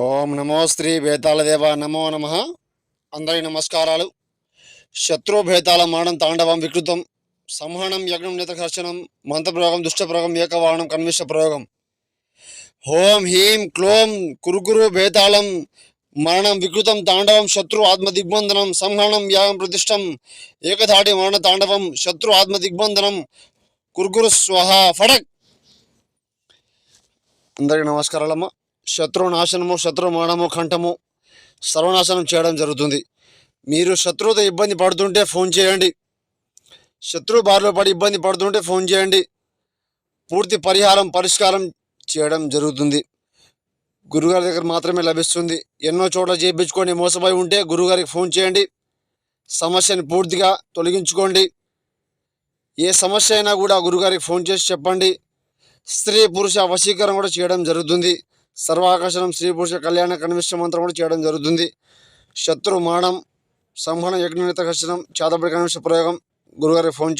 ఓం నమో శ్రీ భేతాళదేవ నమో నమ. అందరి నమస్కారాలు. శత్రు భేతాల మానం తాండవం వికృతం. సంహనం యజ్ఞం నేతకర్షణం మంత్రప్రయోగం దుష్టప్రయోగం ఏకవాహనం కన్విష ప్రయోగం. హోం హీం క్లోం కురుకురు భేతాళం మరణం వికృతం తాండవం శత్రు ఆత్మ దిగ్బంధనం సంహనం యాగం ప్రతిష్టం ఏకధాటి మరణ తాండవం శత్రు ఆత్మ దిగ్బంధనం కురుకురు స్వహ ఫడక్. అందరికీ నమస్కారాలమ్మా. శత్రు నాశనము శత్రు మరణము కంఠము సర్వనాశనం చేయడం జరుగుతుంది. మీరు శత్రువుతో ఇబ్బంది పడుతుంటే ఫోన్ చేయండి. శత్రు బారిలో పడి ఇబ్బంది పడుతుంటే ఫోన్ చేయండి. పూర్తి పరిహారం పరిష్కారం చేయడం జరుగుతుంది. గురుగారి దగ్గర మాత్రమే లభిస్తుంది. ఎన్నో చోట్ల చేయించుకొని మోసపోయి ఉంటే గురుగారికి ఫోన్ చేయండి. సమస్యని పూర్తిగా తొలగించుకోండి. ఏ సమస్య అయినా కూడా గురుగారికి ఫోన్ చేసి చెప్పండి. స్త్రీ పురుష వశీకరణ కూడా చేయడం జరుగుతుంది. సర్వాకర్షణం స్త్రీ పురుష కళ్యాణ కనిమిష్ట మంత్రం కూడా చేయడం జరుగుతుంది. శత్రు మానం సంహరణ యజ్ఞనిత కర్షణం చేతబడి కనిమిష్ట ప్రయోగం గురుగారి ఫోన్